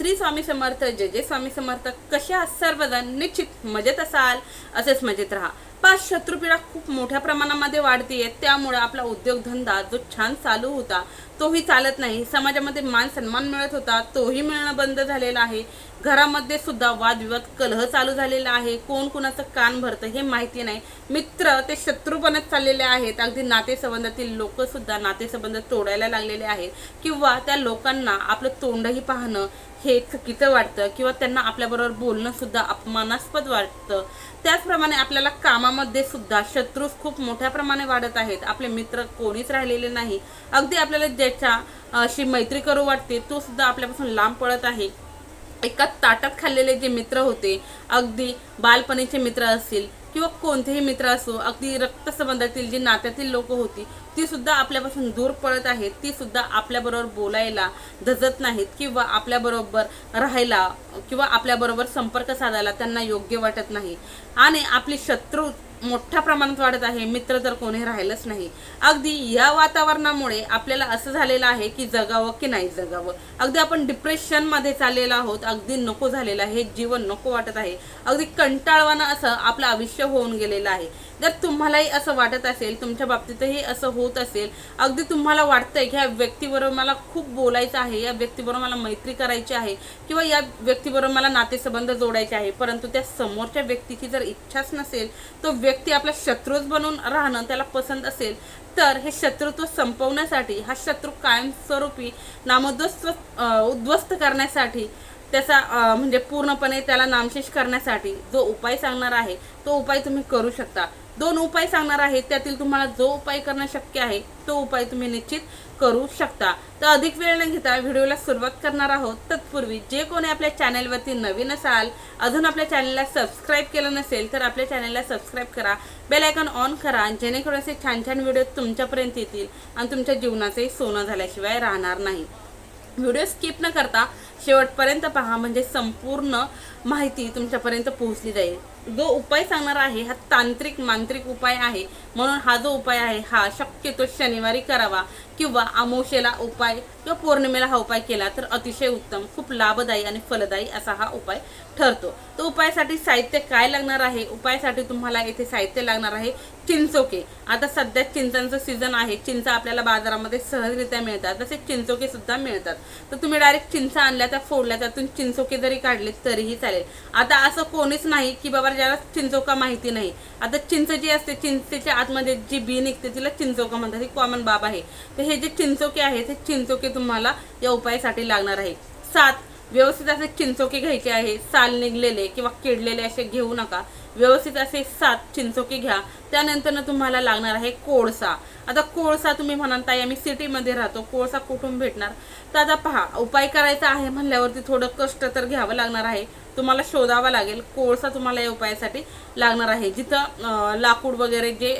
श्री स्वामी समर्थ जय जय स्वामी समर्थ. कशा सर्वजण? निश्चित मजेत असाल? असेच मजेत राहा. पाच शत्रुपीडा खूप मोठ्या प्रमाणामध्ये वाढतीये. त्यामुळे आपला उद्योगधंदा जो छान चालू होता तोही चालत नाही. समाजामध्ये मान सन्मान मिळत होता तोही मिळणं बंद झालेला आहे. घरामध्ये सुद्धा वादविवाद कलह चालू झालेला आहे. कोण कोणाचं कान भरतं हे माहिती नाही. मित्र ते शत्रू बनत चाललेले आहेत. अगदी नातेसंबंधातील लोकंसुद्धा नातेसंबंध तोडायला लागलेले आहेत. किंवा त्या लोकांना आपलं तोंडही पाहणं हे चुकीचं वाटतं. किंवा त्यांना आपल्याबरोबर बोलणं सुद्धा अपमानास्पद वाटतं. त्याचप्रमाणे आपल्याला कामामध्ये सुद्धा शत्रू खूप मोठ्या प्रमाणे वाढत आहेत. आपले मित्र कोणीच राहिलेले नाही. अगदी आपल्याला ज्याच्या अशी मैत्री करू वाटते तो सुद्धा आपल्यापासून लांब पडत आहे. एका ताटात खाल्लेले जे मित्र होते अगदी बालपणीचे मित्र असतील किंवा कोणतेही मित्र असो अगदी रक्तसंबंधातील जी नात्यातील लोक होती ती सुद्धा आपल्यापासून दूर पळत आहेत ती सुद्धा आपल्याबरोबर बोलायला धजत नाहीत किंवा आपल्याबरोबर राहायला किंवा आपल्याबरोबर संपर्क साधायला त्यांना योग्य वाटत नाही. आणि आपली शत्रू मोठ्या प्रमाणात वाढत आहे. मित्र तर कोणी राहिलंच नाही. अगदी या वातावरणामुळे आपल्याला असं झालेलं आहे की जगावं की नाही जगावं. अगदी आपण डिप्रेशनमध्ये चाललेलो आहोत. अगदी नको झालेलं आहे. हे जीवन नको वाटत आहे. अगदी कंटाळवानं असं आपलं आयुष्य होऊन गेलेलं आहे. जर तुम्हालाही असं वाटत असेल तुमच्या बाबतीतही असं होत असेल अगदी तुम्हाला वाटतंय की ह्या व्यक्तीबरोबर मला खूप बोलायचं आहे या व्यक्तीबरोबर मला मैत्री करायची आहे किंवा या व्यक्तीबरोबर मला नातेसंबंध जोडायचे आहे परंतु त्या समोरच्या व्यक्तीची जर इच्छाच नसेल तो व्यक्ती आपला शत्रूच बनून राहणं त्याला पसंत असेल तर हे शत्रुत्व संपवण्यासाठी हा शत्रू कायमस्वरूपी नामोद्वस्त उद्ध्वस्त करण्यासाठी त्याचा म्हणजे पूर्णपणे त्याला नामशेष करण्यासाठी जो उपाय सांगणार आहे तो उपाय तुम्ही करू शकता. दोन उपाय सांगणार आहे त्यातील तुम्हाला जो उपाय करणं शक्य आहे तो उपाय तुम्ही निश्चित करू शकता. तर अधिक वेळ न घेता व्हिडिओला सुरुवात करणार आहोत. तत्पूर्वी जे कोणी आपल्या चॅनलवरती नवीन असाल अजून आपल्या चॅनलला सबस्क्राईब केलं नसेल तर आपल्या चॅनलला सबस्क्राईब करा बेल आयकॉन ऑन करा जेणेकरून असे छान छान व्हिडिओ तुमच्यापर्यंत येतील आणि तुमच्या जीवनाचंही सोनं झाल्याशिवाय राहणार नाही. व्हिडिओ स्किप न करता शेवटपर्यंत पहा म्हणजे संपूर्ण माहिती तुमच्यापर्यंत पोहोचली जाईल. जो उपाय सांगणार आहे हा तांत्रिक मांत्रिक उपाय आहे. म्हणून हा जो उपाय आहे हा शक्यतो शनिवारी करावा किंवा अमोशेला उपाय किंवा पौर्णिमेला हा उपाय केला तर अतिशय उत्तम खूप लाभदायी आणि फलदायी असा हा उपाय ठरतो. तो उपायासाठी साहित्य काय लागणार आहे? उपायासाठी तुम्हाला येथे साहित्य लागणार आहे चिंचोके. आता सध्या चिंचांचं सीझन आहे. चिंचा आपल्याला बाजारामध्ये सहजरित्या मिळतात. तसेच चिंचोके सुद्धा मिळतात. तर तुम्ही डायरेक्ट चिंचा आणल्या त्या फोडल्या त्यातून चिंचोके जरी काढले तरीही चालेल. आता असं कोणीच नाही की बाबा ज्याला चिंचोका माहिती नाही. आता चिंच जी असते चिंचेच्या आतमध्ये जी बी निघते तिला चिंचोका म्हणतात. ही कॉमन बाब आहे. तर हे जे चिंचोके आहेत हे चिंचोके तुम्हाला या उपायासाठी लागणार आहे. सात व्यवस्थित असे चिंचोके घ्यायचे आहे. साल निघलेले किंवा किडलेले असे घेऊ नका. व्यवस्थित असे सात चिंचोके घ्या. त्यानंतर तुम्हाला लागणार आहे कोळसा. आता कोळसा तुम्ही म्हणाल ताई आम्ही सिटीमध्ये राहतो. कोळसा कुठून भेटणार? तर आता पहा उपाय करायचा आहे म्हणल्यावरती थोडं कष्ट तर घ्यावं लागणार आहे. तुम्हाला शोधावा लागेल कोळसा तुम्हाला या उपायासाठी लागणार आहे. जिथं लाकूड वगैरे जे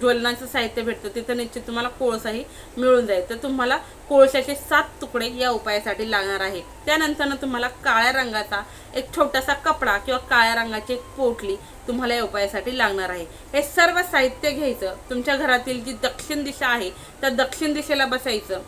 ज्वलनाचं साहित्य भेटतं तिथं निश्चित तुम्हाला कोळसाही मिळून जाईल. तर तुम्हाला कोळशाचे सात तुकडे या उपायासाठी लागणार आहे. त्यानंतरनं तुम्हाला काळ्या रंगाचा एक छोटासा कपडा किंवा काळ्या रंगाची एक पोटली तुम्हाला या उपायासाठी लागणार आहे. हे सर्व साहित्य घ्यायचं. तुमच्या घरातील जी दक्षिण दिशा आहे त्या दक्षिण दिशेला बसायचं.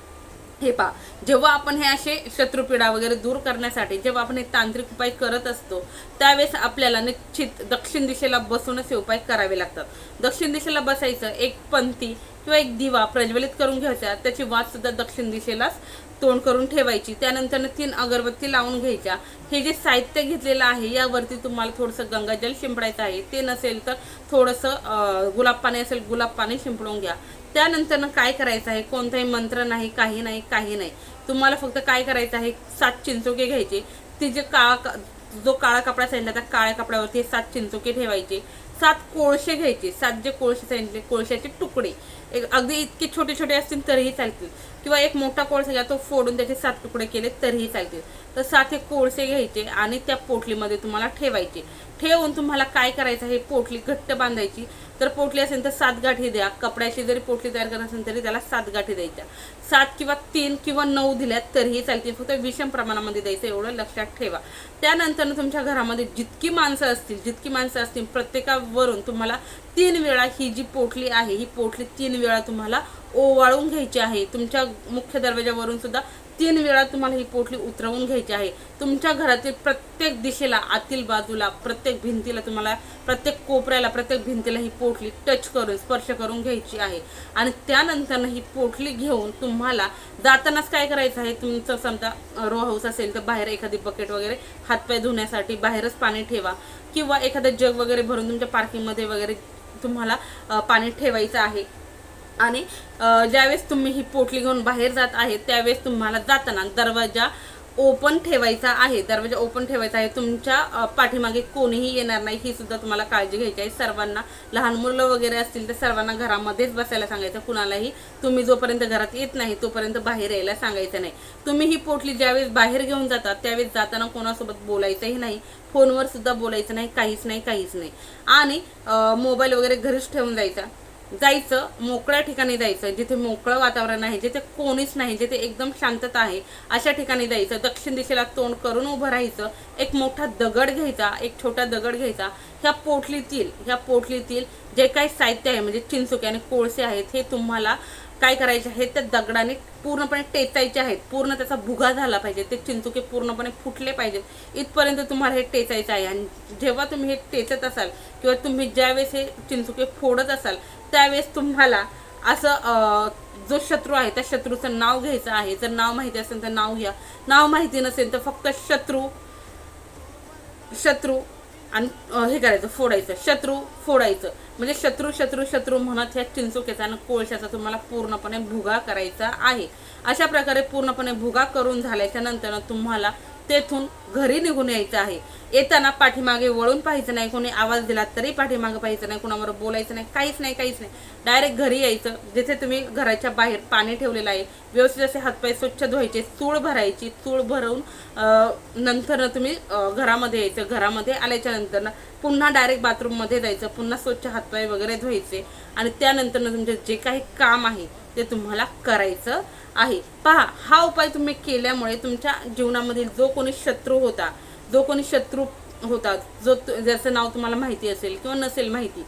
हे पहा जेव्हा आपण हे असे शत्रुपीडा वगैरे दूर करण्यासाठी जेव्हा आपण हे तांत्रिक उपाय करत असतो त्यावेळेस आपल्याला निश्चित दक्षिण दिशेला बसूनच हे उपाय करावे लागतात. दक्षिण दिशेला बसायचं एक पंथी किंवा एक दिवा प्रज्वलित करून घ्यायचा त्याची वाद सुद्धा दक्षिण दिशेलाच तोंड करून ठेवायची. त्यानंतर तीन अगरबत्ती लावून घ्यायच्या. हे जे साहित्य घेतलेलं आहे यावरती तुम्हाला थोडंसं गंगाजल शिंपडायचं आहे. ते नसेल तर थोडंसं गुलाब पाणी असेल गुलाब पाणी शिंपडून घ्या. त्यानंतर काय करायचं आहे? कोणताही मंत्र नाही काही नाही काही नाही. तुम्हाला फक्त काय करायचं आहे? सात चिंचोके घ्यायचे. ती जे काळा जो काळा कपडा सांगितला त्या काळ्या कपड्यावरती सात चिंचोके ठेवायचे. सात कोळसे घ्यायचे. सात जे कोळसे सांगितले कोळशाचे तुकडे. एक अगदी इतके छोटे छोटे असतील तरीही चालतील. किंवा एक मोठा कोळसा घ्या तो फोडून त्याचे सात तुकडे केले तरीही चालतील. तर सात हे कोळसे घ्यायचे आणि त्या पोटलीमध्ये तुम्हाला ठेवायचे. ठेवून तुम्हाला काय करायचं हे पोटली घट्ट बांधायची. तर पोटली असेल तर सात गाठी द्या. कपड्याची जरी पोटली तयार करत असेल तरी त्याला सात गाठी द्यायच्या. सात किंवा तीन किंवा नऊ दिल्यात तरीही चालतील. फक्त विषम प्रमाणामध्ये द्यायचं एवढं लक्षात ठेवा. त्यानंतर तुमच्या घरामध्ये जितकी माणसं असतील जितकी माणसं असतील प्रत्येकावरून तुम्हाला तीन वेळा ही जी पोटली आहे ही पोटली तीन वेळा तुम्हाला ओवाळून घ्यायची आहे. तुमच्या मुख्य दरवाजावरून सुद्धा तीन वेळा तुम्हाला ही पोटली उतरवून घ्यायची आहे. तुमच्या घरातील प्रत्येक दिशेला आतील बाजूला प्रत्येक भिंतीला तुम्हाला प्रत्येक कोपऱ्याला प्रत्येक भिंतीला ही पोटली टच करून स्पर्श करून घ्यायची आहे. आणि त्यानंतर ही पोटली घेऊन तुम्हाला जातानाच काय करायचं आहे? तुमचं समजा रो हाऊस असेल तर बाहेर एखादी बकेट वगैरे हातपाय धुण्यासाठी बाहेरच पाणी ठेवा. किंवा एखादं जग वगैरे भरून तुमच्या पार्किंगमध्ये वगैरे तुम्हाला पाणी ठेवायचं आहे. आणि ज्यावेळेस तुम्ही ही पोटली घेऊन बाहेर जात आहे त्यावेळेस तुम्हाला जाताना दरवाजा ओपन ठेवायचा आहे. दरवाजा ओपन ठेवायचा आहे. तुमच्या पाठीमागे कोणीही येणार नाही ही सुद्धा तुम्हाला काळजी घ्यायची आहे. सर्वांना लहान मुलं वगैरे असतील तर सर्वांना घरामध्येच बसायला सांगायचं. कुणालाही तुम्ही जोपर्यंत घरात येत नाही तोपर्यंत बाहेर यायला सांगायचं नाही. तुम्ही ही पोटली ज्यावेळेस बाहेर घेऊन जातात त्यावेळेस जाताना कोणासोबत बोलायचंही नाही. फोनवर सुद्धा बोलायचं नाही काहीच नाही काहीच नाही. आणि मोबाईल वगैरे घरीच ठेवून जायचा जायचं मोकळ्या ठिकाणी जायचं. जिथे मोकळं वातावरण आहे जिथे कोणीच नाही जिथे एकदम शांतता आहे अशा ठिकाणी जायचं. दक्षिण दिशेला तोंड करून उभं राहायचं. एक मोठा दगड घ्यायचा एक छोटा दगड घ्यायचा. ह्या पोटलीतील ह्या पोटलीतील जे काही साहित्य आहे म्हणजे चिंचुके आणि कोळसे आहेत हे तुम्हाला काय करायचे आहेत त्या दगडाने पूर्णपणे टेचायचे आहेत. पूर्ण त्याचा भुगा झाला पाहिजे ते चिंचुके पूर्णपणे फुटले पाहिजेत. इथपर्यंत तुम्हाला हे टेचायचं आहे. आणि जेव्हा तुम्ही हे टेचत असाल किंवा तुम्ही ज्यावेळेस हे चिंचुके फोडत असाल त्यावेळेस तुम्हाला असं जो शत्रू आहे त्या शत्रूचं नाव घ्यायचं आहे. जर नाव माहिती असेल तर नाव घ्या. नाव माहिती नसेल तर फक्त शत्रू शत्रू आणि हे करायचं फोडायचं शत्रू फोडायचं. म्हणजे शत्रू शत्रू शत्रू म्हणत ह्या चिंचुक्याचा आणि कोळशाचा तुम्हाला पूर्णपणे भुगा करायचा आहे. अशा प्रकारे पूर्णपणे भुगा करून झाल्याच्यानंतर तुम्हाला तेथून घरी निघून यायचं आहे. येताना पाठीमागे वळून पाहायचं नाही कोणी आवाज दिला तरी पाठीमागे पाहायचं नाही कोणावर बोलायचं नाही काहीच नाही काहीच नाही. डायरेक्ट घरी यायचं जिथे तुम्ही घराच्या बाहेर पाणी ठेवलेलं आहे. व्यवस्थित असे हातपाय स्वच्छ धुवायचे चूळ भरायची चूळ भरवून नंतर तुम्ही घरामध्ये यायचं. घरामध्ये आल्याच्यानंतर पुन्हा डायरेक्ट बाथरूममध्ये जायचं पुन्हा स्वच्छ हातपाय वगैरे धुवायचे. आणि त्यानंतर तुमचे जे काही काम आहे ते तुम्हाला करायचं आहे. पहा हा उपाय तुम्ही केल्यामुळे तुमच्या जीवनामधील जो कोणी शत्रू होता जो कोणी शत्रू होता जो ज्याचं नाव तुम्हाला माहिती असेल किंवा नसेल माहिती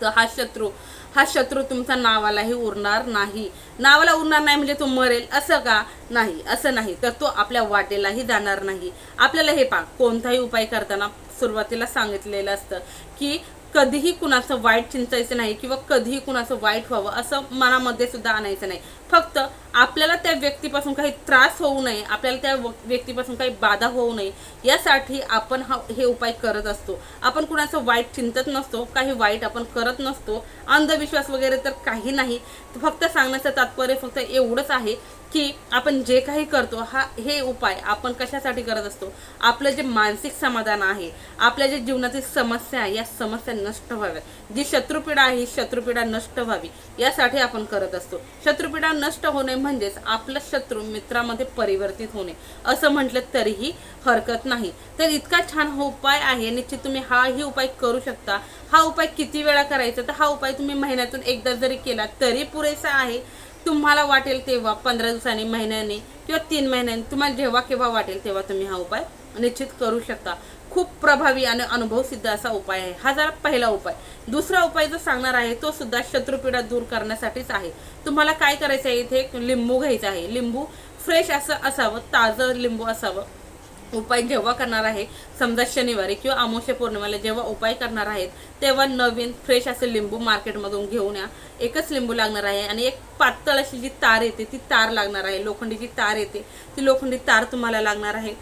तर हा शत्रू हा शत्रू तुमचा नावालाही उरणार नाही. नावाला उरणार नाही म्हणजे तो मरेल असं का? नाही असं नाही. तर तो आपल्या वाटेलाही जाणार नाही. आपल्याला हे पहा कोणताही उपाय करताना सुरुवातीला सांगितलेलं असतं की कधीही कुणाचं वाईट चिंतायचं नाही किंवा कधीही कुणाचं वाईट व्हावं असं मनामध्ये सुद्धा आणायचं नाही. फक्त आपल्याला त्या व्यक्तीपासून काही त्रास होऊ नये आपल्याला त्या व- व्यक्तीपासून काही बाधा होऊ नये यासाठी आपण हा हे उपाय करत असतो. आपण कुणाचं वाईट चिंतत नसतो काही वाईट आपण करत नसतो अंधविश्वास वगैरे तर काही नाही. फक्त सांगण्याचं तात्पर्य फक्त एवढंच आहे की आपण जे काही करतो हा हे उपाय आपण कशासाठी करत असतो? आपलं जे मानसिक समाधान आहे आपल्या जे जीवनातील समस्या आहे या समस्या नष्ट व्हाव्यात. जी शत्रुपीडा आहे ही शत्रुपीडा नष्ट व्हावी यासाठी आपण करत असतो. शत्रुपीडा नष्ट होणे म्हणजेच आपलं शत्रू मित्रामध्ये परिवर्तित होणे. असं म्हटलं तरीही हरकत नाही. तर इतका छान हा उपाय आहे निश्चित तुम्ही हाही उपाय करू शकता. हा उपाय किती वेळा करायचा? तर हा उपाय तुम्ही महिन्यातून एकदा जरी केला तरी पुरेसा आहे. तुम्हाला वाटेल तेव्हा पंधरा दिवसांनी महिन्याने किंवा तीन महिन्यांनी तुम्हाला जेव्हा केव्हा वाटेल तेव्हा तुम्ही हा उपाय निश्चित करू शकता. खूप प्रभावी आणि अनुभव सिद्ध असा उपाय आहे. हा जरा पहिला उपाय. दुसरा उपाय जो सांगणार आहे तो सुद्धा शत्रुपीडा दूर करण्यासाठीच आहे. तुम्हाला काय करायचं आहे इथे? एक लिंबू घ्यायचा आहे. लिंबू फ्रेश असं असावं ताजं लिंबू असावं. उपाय जेव्हा करणार आहे समजा शनिवारी किंवा अमावस्या पौर्णिमेला जेव्हा उपाय करणार आहेत तेव्हा नवीन फ्रेश असं लिंबू मार्केटमधून घेऊन या. एकच लिंबू लागणार आहे आणि एक पातळ अशी जी तार येते ती तार लागणार आहे. लोखंडीची तार येते ती लोखंडी तार तुम्हाला लागणार आहे.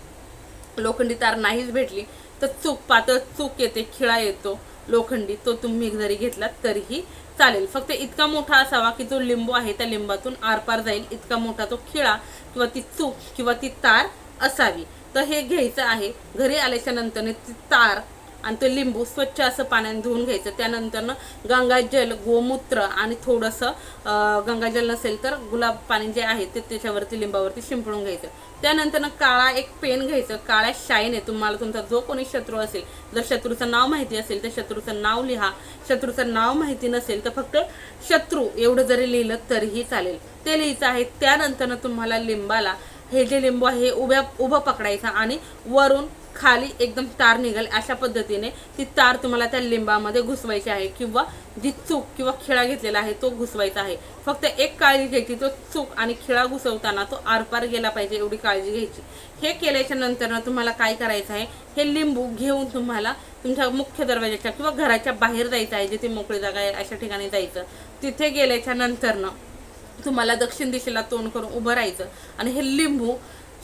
लोखंडी तार नाहीच भेटली तर चूक पातळ चूक येते खिळा येतो. लोखंडी तो तुम्ही जरी घेतला तरीही चालेल. फक्त इतका मोठा असावा की जो लिंबू आहे त्या लिंबातून आरपार जाईल. इतका मोठा तो खिळा किंवा ती चूक किंवा ती तार असावी. तर हे घ्यायचं आहे. घरी आल्याच्या नंतरने ती तार आणि ते लिंबू स्वच्छ असं पाण्याने धुवून घ्यायचं. त्यानंतरनं गंगाजल गोमूत्र आणि थोडंसं गंगाजल नसेल तर गुलाब पाणी जे आहे ते त्याच्यावरती लिंबावरती शिंपडून घ्यायचं. त्यानंतरनं काळा एक पेन घ्यायचं. काळ्या शाईने तुम्हाला तुमचा जो कोणी शत्रू असेल जर शत्रूचं नाव माहिती असेल तर शत्रूचं नाव लिहा. शत्रूचं नाव माहिती नसेल तर फक्त शत्रू एवढं जरी लिहिलं तरीही चालेल. ते लिहायचं आहे. त्यानंतरनं तुम्हाला लिंबाला हे जे लिंबू आहे हे उभ्या उभं पकडायचं आणि वरून खाली एकदम तार निघेल अशा पद्धतीने ती तार तुम्हाला त्या लिंबामध्ये घुसवायची आहे किंवा जी चूक किंवा खिळा घेतलेला आहे तो घुसवायचा आहे. फक्त एक काळजी घ्यायची तो चूक आणि खिळा घुसवताना तो आरपार गेला पाहिजे एवढी काळजी घ्यायची. हे केल्याच्या नंतरनं तुम्हाला काय करायचं आहे हे लिंबू घेऊन तुम्हाला तुमच्या मुख्य दरवाजाच्या किंवा घराच्या बाहेर जायचं आहे जिथे मोकळी जागा आहे अशा ठिकाणी जायचं. तिथे गेल्याच्या नंतरनं तुम्हाला दक्षिण दिशेला तोंड करून उभं राहायचं. आणि हे लिंबू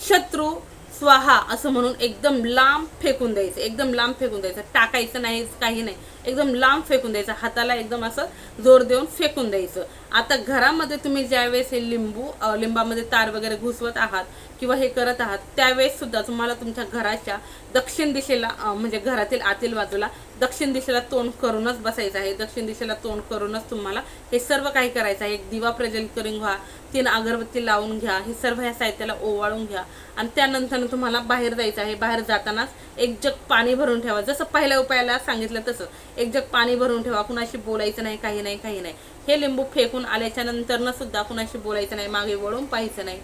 शत्रू स्वाहा असं म्हणून एकदम लांब फेकून द्यायचं. एकदम लांब फेकून द्यायचं. टाकायचं नाही काही नाही. एकदम लांब फेकून द्यायचं. हाताला एकदम असं जोर देऊन फेकून द्यायचं. आता घरामध्ये तुम्ही ज्यावेळेस हे लिंबू लिंबामध्ये तार वगैरे घुसवत आहात किंवा हे करत आहात त्यावेळेस सुद्धा तुम्हाला तुमच्या घराच्या दक्षिण दिशेला म्हणजे घरातील आतील बाजूला दक्षिण दिशेला तोंड करूनच बसायचं आहे. दक्षिण दिशेला तोंड करूनच तुम्हाला हे सर्व काही करायचं आहे. एक दिवा प्रज्वलित करून घ्या तीन अगरबत्ती लावून घ्या हे सर्व ह्या साहित्याला ओवाळून घ्या. आणि त्यानंतर तुम्हाला बाहेर जायचं आहे. बाहेर जातानाच एक जग पाणी भरून ठेवा. जसं पहिल्या उपायाला सांगितलं तसं एक जग पाणी भरून ठेवा. कुणाशी बोलायचं नाही काही नाही काही नाही. हे लिंबू फेकून आल्याच्या नंतरनं सुद्धा कुणाशी बोलायचं नाही मागे वळून पाहायचं नाही.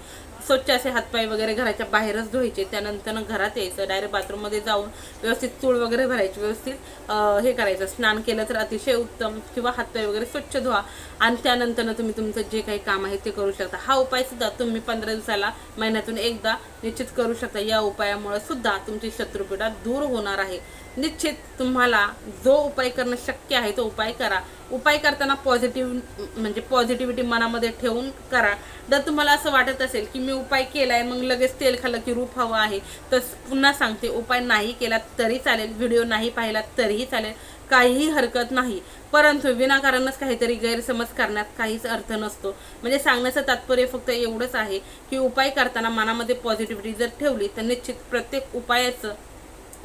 स्वच्छ असे हातपाय वगैरे घराच्या बाहेरच धुवायचे त्यानंतर घरात यायचं डायरेक्ट बाथरूममध्ये जाऊन व्यवस्थित चूळ वगैरे भरायची व्यवस्थित हे करायचं. स्नान केलं तर अतिशय उत्तम किंवा हातपाय वगैरे स्वच्छ धुवा. आणि त्यानंतरनं तुम्ही तुमचं जे काही काम आहे ते करू शकता. हा उपाय सुद्धा तुम्ही पंधरा दिवसाला महिन्यातून एकदा निश्चित करू शकता. या उपायामुळे सुद्धा तुमची शत्रुपीडा दूर होणार आहे. निश्चित तुम्हाला जो उपाय करणं शक्य आहे तो उपाय करा. उपाय करताना पॉझिटिव्ह म्हणजे पॉझिटिव्हिटी मनामध्ये ठेवून करा. जर तुम्हाला असं वाटत असेल की मी उपाय केला आहे मग लगेच तेल खाल्लं की रूप हवं आहे तर पुन्हा सांगते उपाय नाही केला तरी चालेल व्हिडिओ नाही पाहिला तरीही चालेल काहीही हरकत नाही. परंतु विनाकारणच काहीतरी गैरसमज करण्यात काहीच अर्थ नसतो. म्हणजे सांगण्याचं तात्पर्य फक्त एवढंच आहे की उपाय करताना मनामध्ये पॉझिटिव्हिटी जर ठेवली तर निश्चित प्रत्येक उपायाचं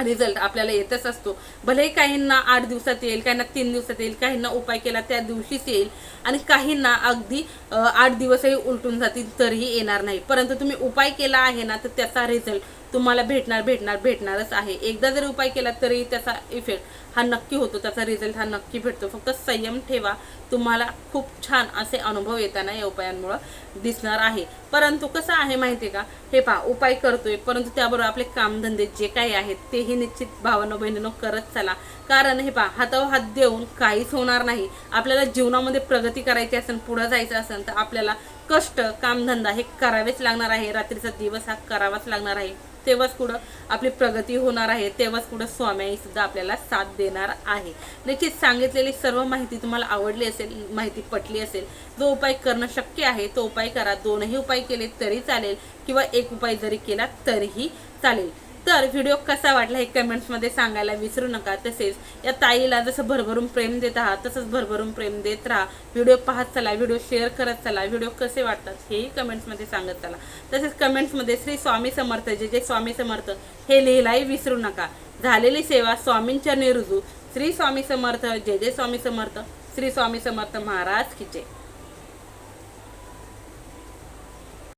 रिझल्ट आपल्याला येतच असतो. भलेही काहींना आठ दिवसात येईल काहींना तीन दिवसात येईल काहींना उपाय केला त्या दिवशीच येईल आणि काहींना अगदी आठ दिवसही उलटून जातील तरीही येणार नाही. परंतु तुम्ही उपाय केला आहे ना तर त्याचा रिझल्ट तुम्हाला भेटणार भेटणार भेटणारच आहे. एकदा जरी उपाय केला तरी त्याचा इफेक्ट हा नक्की होतो. त्याचा रिझल्ट हा नक्की भेटतो. फक्त संयम ठेवा. तुम्हाला खूप छान असे अनुभव येताना या उपायांमुळं दिसणार आहे. परंतु कसं आहे माहिती आहे का? हे पहा उपाय करतोय परंतु त्याबरोबर आपले कामधंदे जे काही आहेत तेही निश्चित भावानं बहिणीनं करत चला. कारण हे पहा हातावर हात देऊन काहीच होणार नाही. आपल्याला जीवनामध्ये प्रगती करायची असेल पुढं जायचं असेल तर आपल्याला कष्ट कामधंदा हे करावेच लागणार आहे. रात्रीचा दिवस हा करावाच लागणार आहे. तेव्हाच कुठं आपली प्रगती होणार आहे. तेव्हाच कुठं स्वामी सुद्धा आपल्याला साथ देणार आहे. निश्चित सांगितलेली सर्व माहिती तुम्हाला आवडली असेल माहिती पटली असेल जो उपाय करणं शक्य आहे तो उपाय करा. दोनही उपाय केले तरी चालेल किंवा एक उपाय जरी केला तरीही चालेल. तर व्हिडिओ कसा वाटला हे कमेंट्समध्ये सांगायला विसरू नका. तसेच या ताईला जसं भरभरून प्रेम देत आहात तसंच भरभरून प्रेम देत राहा. व्हिडिओ पाहत चला व्हिडिओ शेअर करत चला व्हिडिओ कसे वाटतात हेही कमेंट्समध्ये सांगत चला. तसेच कमेंट्समध्ये श्री स्वामी समर्थ जे जे स्वामी समर्थ हे लिहिलाही विसरू नका. झालेली सेवा स्वामींच्या निरुजू. श्री स्वामी समर्थ जय जय स्वामी समर्थ श्री स्वामी समर्थ महाराज की जय.